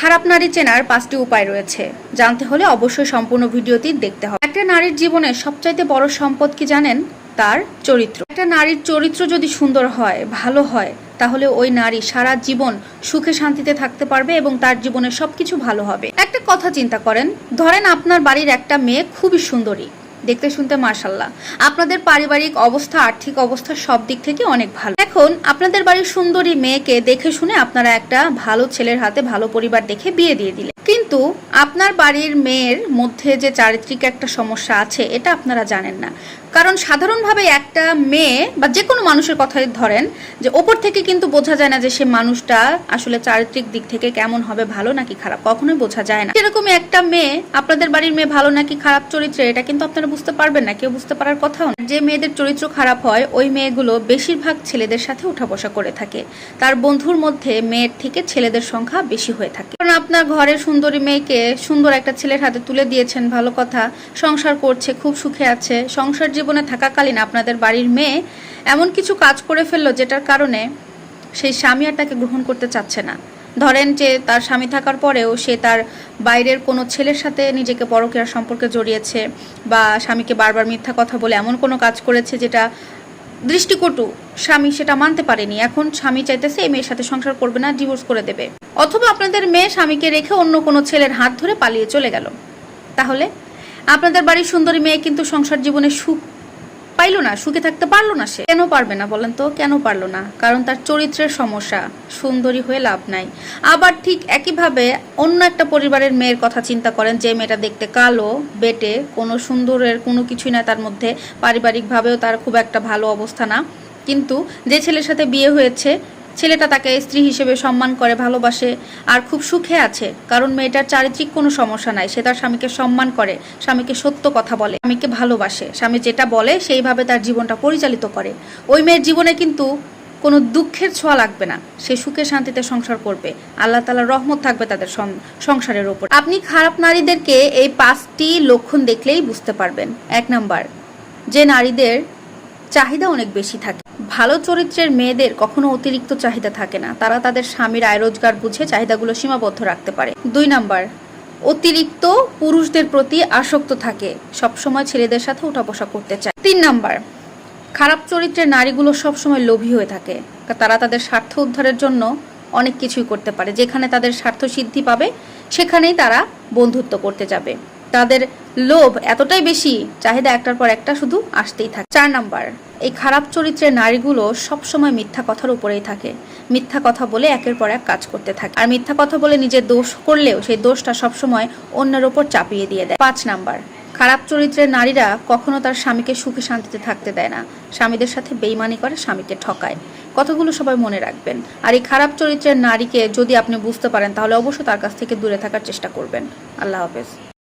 খারাপ নারী চেনার পাঁচটি উপায় রয়েছে। জানতে হলে অবশ্যই সম্পূর্ণ ভিডিওটি দেখতে হবে। একটা নারীর জীবনে সবচাইতে বড় সম্পদ কি জানেন? তার চরিত্র। একটা নারীর চরিত্র যদি সুন্দর হয়, ভালো হয়, তাহলে ওই নারী সারা জীবন সুখে শান্তিতে থাকতে পারবে এবং তার জীবনে সবকিছু ভালো হবে। একটা কথা চিন্তা করেন, ধরেন আপনার বাড়ির একটা মেয়ে খুবই সুন্দরী। দেখতে শুনতে মার্শাল্লাহ আপনাদের পারিবারিক অবস্থা, আর্থিক অবস্থা সব দিক থেকে অনেক ভালো। এখন আপনাদের বাড়ির সুন্দরী মেয়েকে দেখে শুনে আপনারা একটা ভালো ছেলের হাতে ভালো পরিবার দেখে বিয়ে দিয়ে দিলেন। কিন্তু আপনার বাড়ির মেয়ের মধ্যে যে চারিত্রিক একটা সমস্যা আছে, এটা আপনারা জানেন না। কারণ সাধারণভাবে একটা মেয়ে বা যে কোনো মানুষের কথাই ধরেন যে ওপর থেকে কিন্তু বোঝা যায় না যে সে মানুষটা আসলে চারিত্রিক দিক থেকে কেমন হবে, ভালো নাকি খারাপ, কখনোই বোঝা যায় না। এরকমই একটা মেয়ে, আপনাদের বাড়ির মেয়ে ভালো নাকি খারাপ চরিত্রে, এটা কিন্তু আপনারা বুঝতে পারবেন না, কেউ বুঝতে পারার কথাও যে মেয়েদের চরিত্র খারাপ হয়, ওই মেয়েগুলো বেশিরভাগ ছেলেদের সাথে উঠা বসা করে থাকে। তার বন্ধুর মধ্যে মেয়ের থেকে ছেলেদের সংখ্যা বেশি হয়ে থাকে। কারণ আপনার ঘরের সুন্দরী মেয়েকে সুন্দর একটা ছেলের হাতে তুলে দিয়েছেন, ভালো কথা। সংসার করছে, খুব সুখে আছে। সংসার জীবনে থাকাকালীন আপনাদের বাড়ির মেয়ে এমন কিছু কাজ করে ফেলল যেটার কারণে সেই স্বামী আর তাকে গ্রহণ করতে চাচ্ছে না। ধরেন যে তার স্বামী থাকার পরেও সে তার বাইরের কোনো ছেলের সাথে নিজেকে পরকীয়ার সম্পর্কে জড়িয়েছে বা স্বামীকে বারবার মিথ্যা কথা বলে এমন কোনো কাজ করেছে যেটা দৃষ্টিকটু স্বামী সেটা মানতে পারেনি। এখন স্বামী চাইতেছে এই মেয়ের সাথে সংসার করবে না, ডিভোর্স করে দেবে। অথবা আপনাদের মেয়ে স্বামীকে রেখে অন্য কোনো ছেলের হাত ধরে পালিয়ে চলে গেল। তাহলে আপনাদের বাড়ির সুন্দরী মেয়ে কিন্তু সংসার জীবনে সুখ পাইলো না, সুখে থাকতে পারল না সে। কেন পারবে না বলেন তো? কেন পারল না? কারণ তার চরিত্রের সমস্যা। সুন্দরী হয়ে লাভ নাই। আবার ঠিক একইভাবে অন্য একটা পরিবারের মেয়ের কথা চিন্তা করেন, যে মেয়েটা দেখতে কালো, বেটে, কোনো সুন্দরের কোনো কিছুই না তার মধ্যে। পারিবারিকভাবেও তার খুব একটা ভালো অবস্থা না। কিন্তু যে ছেলের সাথে বিয়ে হয়েছে ছেলেটা তাকে স্ত্রী হিসেবে সম্মান করে, ভালোবাসে আর খুব সুখে আছে। কারণ মেয়েটার চারিত্রিক কোনো সমস্যা নাই। সে তার স্বামীকে সম্মান করে, স্বামীকে সত্য কথা বলে, স্বামীকে ভালোবাসে। স্বামী যেটা বলে, সেইভাবে তার জীবনটা পরিচালিত করে। ওই মেয়ের জীবনে কিন্তু কোনো দুঃখের ছোঁয়া লাগবে না। সে সুখে শান্তিতে সংসার করবে। আল্লাহ তালার রহমত থাকবে তাদের সংসারের ওপর। আপনি খারাপ নারীদেরকে এই পাঁচটি লক্ষণ দেখলেই বুঝতে পারবেন। এক নাম্বার, যে নারীদের চাহিদা অনেক বেশি থাকে। ভালো চরিত্রের মেয়েদের কখনো অতিরিক্ত চাহিদা থাকে না। তারা তাদের স্বামীর আয় রোজগার বুঝে চাহিদাগুলো সীমাবদ্ধ রাখতে পারে। দুই নাম্বার, অতিরিক্ত পুরুষদের প্রতি আসক্ত থাকে। সবসময় ছেলেদের সাথে উঠা বসা করতে চায়। তিন নাম্বার, খারাপ চরিত্রের নারীগুলো সবসময় লোভী হয়ে থাকে। তারা তাদের স্বার্থ উদ্ধারের জন্য অনেক কিছুই করতে পারে। যেখানে তাদের স্বার্থ সিদ্ধি পাবে, সেখানেই তারা বন্ধুত্ব করতে যাবে। তাদের লোভ এতটাই বেশি, চাহিদা একটার পর একটা শুধু আসতেই থাকে। চার নাম্বার, এই খারাপ চরিত্রের নারীগুলো সবসময় মিথ্যা কথার উপরেই থাকে। মিথ্যা কথা বলে একের পর এক কাজ করতে থাকে। আর মিথ্যা কথা বলে নিজের দোষ করলেও সেই দোষটা সবসময় অন্যের ওপর চাপিয়ে দিয়ে দেয়। পাঁচ নাম্বার, খারাপ চরিত্রের নারীরা কখনো তার স্বামীকে সুখে শান্তিতে থাকতে দেয় না। স্বামীদের সাথে বেইমানি করে, স্বামীকে ঠকায়। কথাগুলো সবাই মনে রাখবেন। আর এই খারাপ চরিত্রের নারীকে যদি আপনি বুঝতে পারেন, তাহলে অবশ্যই তার কাছ থেকে দূরে থাকার চেষ্টা করবেন। আল্লাহ হাফেজ।